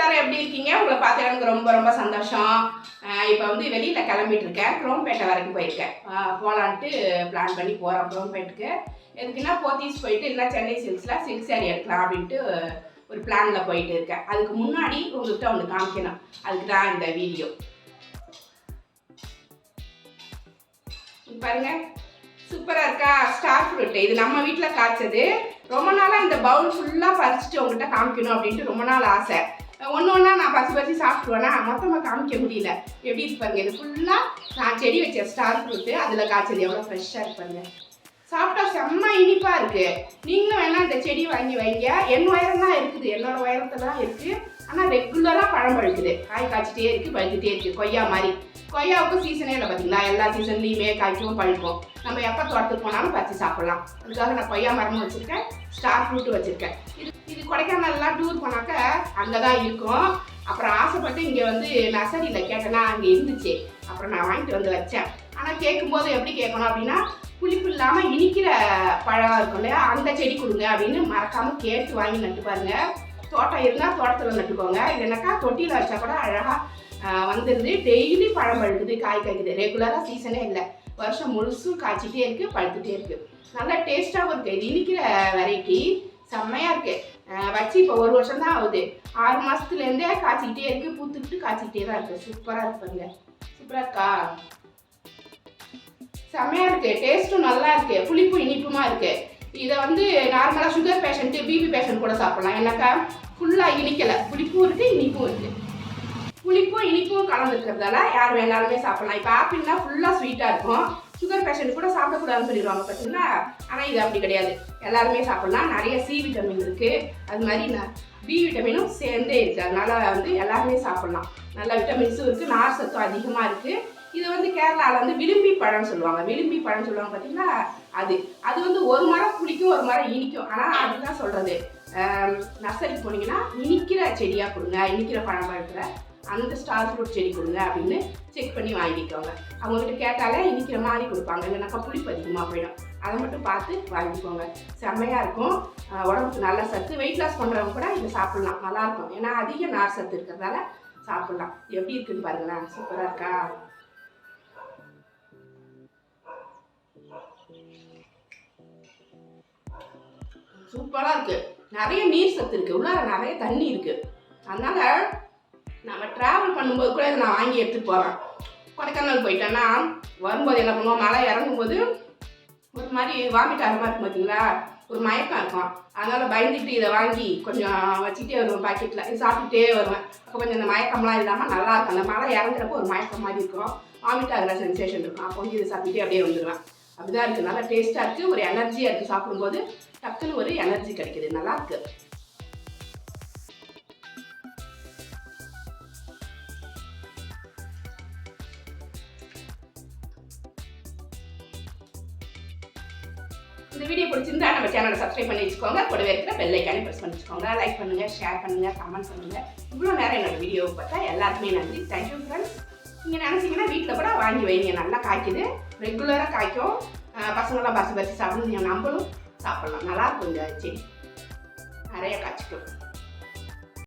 எல்லாரும் எப்படி இருக்கீங்க? உங்களை பார்த்து எனக்கு ரொம்ப ரொம்ப சந்தோஷம். இப்போ வந்து வெளியில் கிளம்பிட்டு இருக்கேன் குரோம்பேட்டை வரைக்கும் போயிருக்கேன். போகலான்ட்டு பிளான் பண்ணி போகிறோம் குரோம்பேட்டுக்கு. எதுக்குன்னா போத்தீஸ் போயிட்டு இல்லை சென்னை சில்க்ஸில் சில்க் saree எடுக்கலாம் அப்படின்ட்டு ஒரு பிளானில் போயிட்டு இருக்கேன். அதுக்கு முன்னாடி உங்கள்கிட்ட ஒன்று காமிக்கணும். அதுக்கு தான் இந்த வீடியோ. பாருங்க. சூப்பராக இருக்கா? ஸ்டார் ஃப்ரூட் இது நம்ம வீட்டில் காய்ச்சது. ரொம்ப நாளாக இந்த பவுல் ஃபுல்லாக பறிச்சுட்டு உங்கள்கிட்ட காமிக்கணும் அப்படின்ட்டு ரொம்ப நாள் ஆசை. ஒன்று ஒன்றா நான் பசி பசி சாப்பிடுவேன்னா மொத்தமாக காமிக்க முடியல. எப்படி இருப்பாருங்க இது ஃபுல்லாக நான் செடி வச்ச ஸ்டார் ஃப்ரூட்டு அதில் காய்ச்சல் எவ்வளோ ஃப்ரெஷ்ஷாக இருப்பாங்க சாப்பிட்டா செம்ம இனிப்பாக இருக்கு. நீங்களும் வேணா இந்த செடி வாங்கி வைங்க. என் உயரம் தான் இருக்குது. என்னோட உயரத்துல தான் இருக்குது ஆனால் ரெகுலராக பழம் பழுக்குது. காய் காய்ச்சிட்டே இருக்குது பழுத்துட்டே இருக்குது கொய்யா மாதிரி. கொய்யாவுக்கும் சீசனே இல்லை பார்த்தீங்களா எல்லா சீசன்லேயுமே காய்க்கும் பழுக்கும். நம்ம எப்போ தோட்டத்துக்கு போனாலும் பறித்து சாப்பிடலாம். அதுக்காக நான் கொய்யா மரமும் வச்சுருக்கேன். ஸ்டார் ஃப்ரூட்டும் வச்சுருக்கேன். இது இது கொடைக்கானல்லாம் டூர் போனாக்க அங்கே தான் இருக்கும். அப்புறம் ஆசைப்பட்டு இங்கே வந்து நர்சரியில் கேட்டேன்னா அங்கே இருந்துச்சு. அப்புறம் நான் வாங்கிட்டு வந்து வச்சேன். ஆனால் கேட்கும்போது எப்படி கேட்கணும் அப்படின்னா புளிப்பு இல்லாமல் இனிக்கிற பழம் இருக்கும் இல்லையா? அந்த செடி கொடுங்க அப்படின்னு மறக்காமல் கேட்டு வாங்கி நட்டு பாருங்க. தோட்டம் இருந்தால் தோட்டத்தில் நட்டுக்கோங்க. இல்லைனாக்கா தொட்டியில் வச்சா கூட அழகாக வந்துடுது டெய்லி பழம் பழுக்குது காய் காய்க்குது. ரெகுலராக சீசனே இல்லை. வருஷம் முழுசும் காய்ச்சிட்டே இருக்கு பழுத்துட்டே இருக்கு. நல்லா டேஸ்ட்டாகவும் இருக்கு. இது இனிக்கிற வெரைட்டி செம்மையாக இருக்கு. வச்சு இப்போ ஒரு வருஷம் தான் ஆகுது. ஆறு மாதத்துலேருந்தே காய்ச்சிக்கிட்டே இருக்கு. பூத்துக்கிட்டு காய்ச்சிக்கிட்டே தான் இருக்கு. சூப்பராக இருக்கு சூப்பராக இருக்கா? செம்மையாக இருக்குது டேஸ்ட்டும் நல்லா இருக்குது புளிப்பும் இனிப்புமா இருக்குது இதை வந்து நார்மலாக சுகர் பேஷண்ட்டு பிபி பேஷண்ட் கூட சாப்பிட்லாம். ஏன்னாக்கா ஃபுல்லாக இனிக்கலை. புளிப்பும் இருக்குது இனிப்பும் இருக்குது புளிப்பும் இனிப்பும் கலந்துருக்கிறதால யார் வேணாலுமே சாப்பிட்லாம். இப்போ ஆப்பிள்னா ஃபுல்லாக ஸ்வீட்டாக இருக்கும். சுகர் பேஷண்ட் கூட சாப்பிடக்கூடாதுன்னு சொல்லிடுவாங்க பார்த்தீங்களா ஆனால் இது அப்படி கிடையாது. எல்லாருமே சாப்பிட்லாம். நிறைய சி விட்டமின் இருக்குது அது மாதிரி பி விட்டமினும் சேர்ந்தே இருக்குது அதனால் வந்து எல்லாருமே சாப்பிட்லாம். நல்ல விட்டமின்ஸும் இருக்குது நார் சத்தும் அதிகமாக இருக்குது இது வந்து கேரளாவில் வந்து விளிம்பி பழம் சொல்லுவாங்க. விளிம்பி பழம் சொல்லுவாங்க பார்த்தீங்களா அது. அது வந்து ஒரு மரம் புளிக்கும் ஒரு மரம் இனிக்கும். ஆனால் அதுதான் சொல்கிறது நர்சரிக்கு போனீங்கன்னா இனிக்கிற செடியாக கொடுங்க இனிக்கிற பழமாக இருக்கிற அந்த ஸ்டார் ஃப்ரூட் செடி கொடுங்க அப்படின்னு செக் பண்ணி வாங்கிக்கோங்க. அவங்ககிட்ட கேட்டாலே இனிக்கிற மாதிரி கொடுப்பாங்க. இல்லைனாக்கா புளிப்பு அதிகமாக போயிடும். அதை மட்டும் பார்த்து வாங்கிக்கோங்க. செம்மையாக இருக்கும். உடம்புக்கு நல்ல சத்து. வெயிட் லாஸ் பண்ணுறவங்க கூட இதை சாப்பிட்லாம். நல்லாயிருக்கும் ஏன்னா அதிக நார் சத்து இருக்கிறதால சாப்பிட்லாம். எப்படி இருக்குன்னு பாருங்களேன். சூப்பராக இருக்கா? சூப்பராக இருக்கு. நிறைய நீர் சத்து இருக்கு. உள்ளார நிறைய தண்ணி இருக்கு. அதனால நம்ம ட்ராவல் பண்ணும்போது கூட இதை நான் வாங்கி எடுத்துட்டு போகிறேன் கொடைக்கானல் போயிட்டேன்னா வரும்போது என்ன பண்ணுவோம்? மழை இறங்கும்போது ஒரு மாதிரி வாமிட் ஆகிற மாதிரி இருக்கும் பார்த்தீங்களா ஒரு மயக்கம் இருக்கும். அதனால பயந்துட்டு இதை வாங்கி கொஞ்சம் வச்சுக்கிட்டே வருவேன் பாக்கெட்டில் இது சாப்பிட்டுட்டே வருவேன். அப்போ கொஞ்சம் இந்த மயக்கம்லாம் இல்லாமல் நல்லா இருக்கும். அந்த மழை இறங்குறப்போ ஒரு மயக்கம் மாதிரி இருக்கும். வாமிட் ஆகிற சென்சேஷன் இருக்கும். அப்போ வந்து இதை சாப்பிட்டுட்டே அப்படியே வந்துடுவேன் அப்படிதான் இருக்குது நல்லா டேஸ்ட்டாக இருக்குது ஒரு எனர்ஜியாக இருக்குது சாப்பிடும்போது டக்குன்னு ஒரு எனர்ஜி கிடைக்குது. நல்லா இருக்கு. இந்த வீடியோ பிடிச்சிருந்தா நம்ம சேனலை சப்ஸ்கிரைப் பண்ணி வச்சுக்கோங்க. கூடவே இருக்கிற பெல் ஐக்கானே ப்ரெஸ் பண்ணி வச்சுக்கோங்க. லைக் பண்ணுங்க ஷேர் பண்ணுங்க கமெண்ட் பண்ணுங்க. இவ்வளோ நேரம் என்னோட வீடியோவை பார்த்தா எல்லாருக்குமே நன்றி. தேங்க்யூ ஃப்ரெண்ட்ஸ் நீங்கள் நினச்சிங்கன்னா வீட்டில் கூட வாங்கி வைங்க நல்லா காய்க்குது ரெகுலராக காய்க்கும் அஹ் பசங்களாம் பசி பறிச்சு சாப்பிடுங்க நம்மளும் சாப்பிட்லாம் நல்லா இருக்கும் இந்த செடி நிறைய காய்ச்சிக்கும்